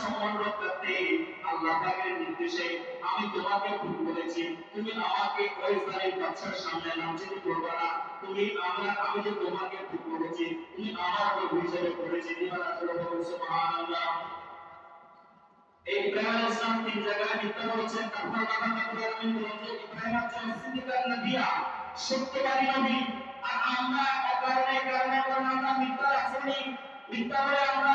সম্মান আল্লাহ নির্দেশে আমি তোমাকে তুমি আমাকে ওই বাচ্চার সামনে না। তুমি আমরা, আমি যে তোমাকে তুমি আমার সুবহানাল্লাহ। ইব্রাহিম আলাইহিস সালাম তিন জায়গায় মিথ্যা বলেছেন। ইব্রাহিম নবিয়া, সত্যবাদী নবী। আর আমরা কারণে মিথ্যা মিথ্যা বলে আমরা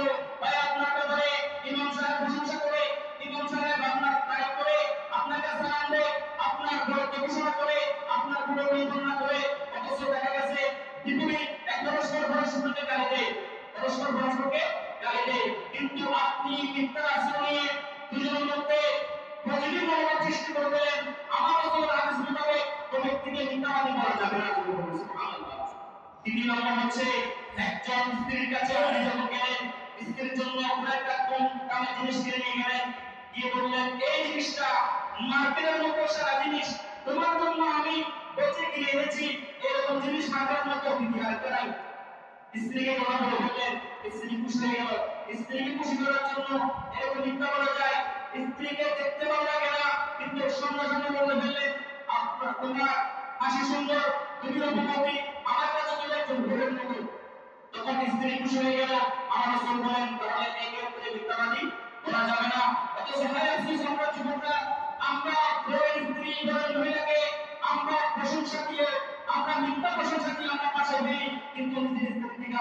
আপনার করে অথচ দেখা গেছে বিপরীত এক পরস্পর পরস্পরকে গালি দেয় পরস্পর পরস্পরকে গালি দেয় কিন্তু আপনি মিথ্যা নিয়ে দুজনের মধ্যে পজিটিভ মনোভাব সৃষ্টি করবেন। আমার মতো হাদিস মোতাবেক কোন ব্যক্তিকে মিথ্যাবাদী বলা যাবে না তৃতীয় নম্বর হচ্ছে একজন স্ত্রীর কাছে আপনি যখন গেলেন, স্ত্রীর জন্য আপনার একটা কম দামে জিনিস কিনে নিয়ে গেলেন, গিয়ে বললেন, এই জিনিসটা মার্কেটের মতো সারা জিনিস স্ত্রীকে কথা বলে বললেন স্ত্রী খুশি হয়ে গেল। স্ত্রীকে খুশি করার জন্য এরকম মিথ্যা বলা যায়। স্ত্রীকে দেখতে ভালো লাগে না, কিন্তু সঙ্গে সঙ্গে বলে আপনার তোমার হাসি সুন্দর, তুমি রূপবতী আমার কাছে তুমি একজন ভোরের মতো। তখন স্ত্রী খুশি হয়ে গেল, আমার রসুল বলেন, তাহলে এই ক্ষেত্রে মিথ্যাবাদী বলা যাবে না। অথচ ভাই আফসোস, আমরা যুবকরা, আমরা ঘরের স্ত্রী ঘরের মহিলাকে আমরা প্রশংসা দিয়ে, আমরা মিথ্যা প্রশংসা দিয়ে আমরা পাশে দিই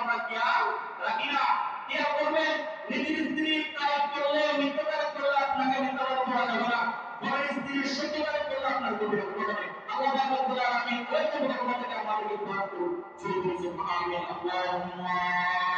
আমরা খেয়াল রাখি না? খেয়াল করবেন নিজের স্ত্রী তারিফ করলে তারিফ করলে আপনাকে মিথ্যাবাদী বলা যাবে না। ঘরের স্ত্রীর সত্য তারিফ করলে আপনার গভীর হবে আল্লাহ রাব্বুল আলামিন ওই তো থেকে আমাদেরকে দোয়া করুন। সুবহানাল্লাহ, আল্লাহুম্মা।